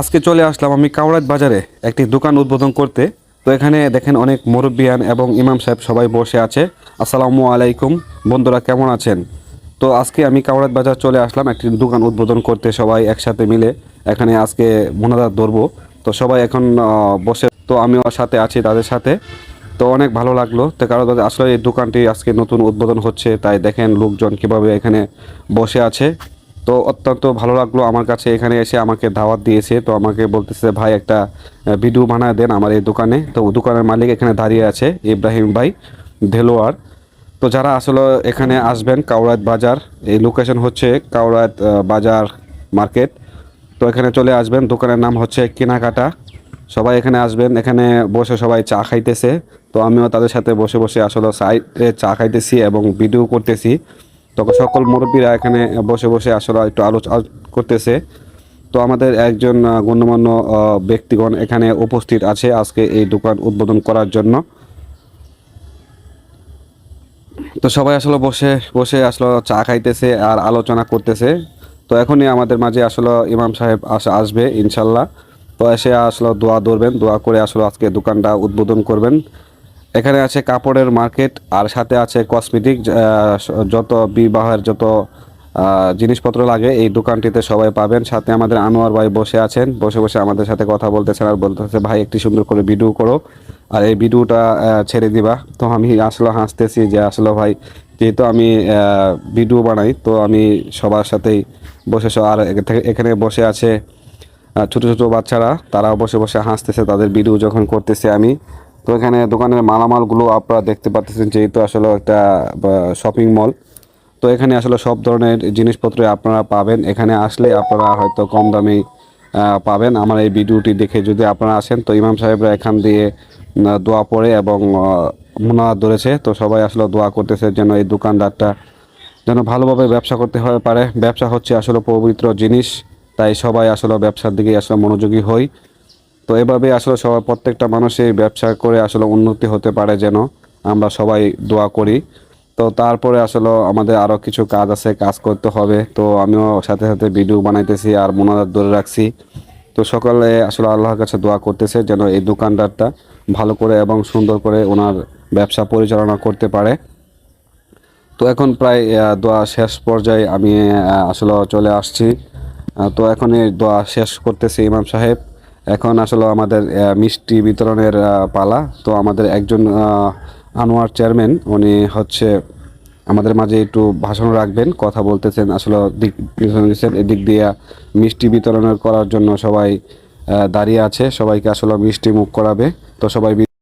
আজকে চলে আসলাম আমি কাউরাত বাজারে একটি দোকান উদ্বোধন করতে। তো এখানে দেখেন অনেক মুরব্বিয়ান এবং ইমাম সাহেব সবাই বসে আছে। আসসালামু আলাইকুম। বন্ধুরা কেমন আছেন? তো আজকে আমি কাউরাত বাজার চলে আসলাম, একটি দোকান উদ্বোধন করতে সবাই একসাথে মিলে। এখানে আজকে মোনাদার ধরবো। তো সবাই এখন বসে। তো আমিও সাথে আছি তাদের সাথে। তো অনেক ভালো লাগল। তো কারণ আসলে এই দোকানটি আজকে নতুন উদ্বোধন হচ্ছে, তাই দেখেন লোকজন কীভাবে এখানে বসে আছে। তো অত্যন্ত ভালো লাগল আমার কাছে এখানে এসে আমাকে দাওয়াত দিয়েছে। তো আমাকে বলতেছে, ভাই, একটা ভিডিও বানায় দেন আমার এই দোকানে। তো দোকানের মালিক এখানে দাঁড়িয়ে আছে, ইব্রাহিম ভাই ধেলোয়ার তো যারা আসলে এখানে আসবেন কাউরাত বাজার, এই লোকেশন হচ্ছে কাউরাত বাজার মার্কেট। তো এখানে চলে আসবেন, দোকানের নাম হচ্ছে কেনাকাটা। সবাই এখানে আসবেন, এখানে বসে সবাই চা খাইতেছে। তো আমিও তাদের সাথে বসে বসে আসলে সাইডে চা খাইতেছি এবং ভিডিও করতেছি। তো সকল মুরব্বীরা এখানে বসে বসে আসলে একটু আলোচনা করতেছে। তো আমাদের একজন গণ্যমান্য ব্যক্তিগণ এখানে উপস্থিত আছে আজকে এই দোকান উদ্বোধন করার জন্য। তো সবাই আসলে বসে বসে আসলে চা খাইতেছে আর আলোচনা করতেছে। তো এখনই আমাদের মাঝে আসলে ইমাম সাহেব আস আসবে, ইনশাল্লাহ। তো এসে আসলে দোয়া ধরবেন, দোয়া করে আসলে আজকে দোকানটা উদ্বোধন করবেন। এখানে আছে কাপড়ের মার্কেট, আর সাথে আছে কসমেটিক যত বিবাহের যত জিনিসপত্র লাগে, এই দোকানটিতে সবাই পাবেন। সাথে আমাদের আনোয়ার ভাই বসে আছেন, বসে বসে আমাদের সাথে কথা বলতেছেন আর বলতেছে, ভাই, একটি সুন্দর করে ভিডিও করো। আর এই ভিডিওটা ছেড়ে দিবা। তো আমি আসলে হাসতেছি যে, আসলে ভাই, যেহেতু আমি ভিডিও বানাই, তো আমি সবার সাথেই বসে আর এখানে- বসে আছে ছোট ছোট বাচ্চারা, তারাও বসে বসে হাসতেছে, তাদের ভিডিও যখন করতেছে আমি। তো এখানে দোকানের মালামালগুলো আপনারা দেখতে পাচ্ছেন যেহেতু আসলে একটা শপিং মল তো এখানে আসলে সব ধরনের জিনিসপত্র আপনারা পাবেন। এখানে আসলে আপনারা হয়তো কম দামে পাবেন। আমার এই ভিডিওটি দেখে যদি আপনারা আসেন, তো ইমাম সাহেবরা এখান দিয়ে দোয়া পড়ে এবং মোনাজাত ধরেছে। তো সবাই আসলে দোয়া করতেছে যেন এই দোকানদারটা যেন ভালোভাবে ব্যবসা করতে হয়, পারে। ব্যবসা হচ্ছে আসলে পবিত্র জিনিস, তাই সবাই আসলে ব্যবসার দিকে আসলে মনোযোগী হই। তো এভাবে আসলে সবাই, প্রত্যেকটা মানুষই ব্যবসা করে আসলে উন্নতি হতে পারে যেন আমরা সবাই দোয়া করি। তো তারপরে আসলে আমাদের আরও কিছু কাজ আছে, কাজ করতে হবে। তো আমিও সাথে সাথে ভিডিও বানাইতেছি আর মনোজাত ধরে রাখছি। তো সকালে আসলে আল্লাহর কাছে দোয়া করতেছে যেন এই দোকানদারটা ভালো করে এবং সুন্দর করে ওনার ব্যবসা পরিচালনা করতে পারে। তো এখন প্রায় দোয়া শেষ পর্যায়ে আমি আসলে চলে আসছি। তো এখন এই দোয়া শেষ করতেছি ইমাম সাহেব। এখন আসলে আমাদের মিষ্টি বিতরণের পালা। তো আমাদের একজন আনোয়ার চেয়ারম্যান, উনি হচ্ছে আমাদের মাঝে একটু ভাষণ রাখবেন, কথা বলতেছেন, আসলে দিক এদিক দিয়ে মিষ্টি বিতরণের করার জন্য সবাই দাঁড়িয়ে আছে, সবাইকে আসলে মিষ্টি মুখ করাবে। তো সবাই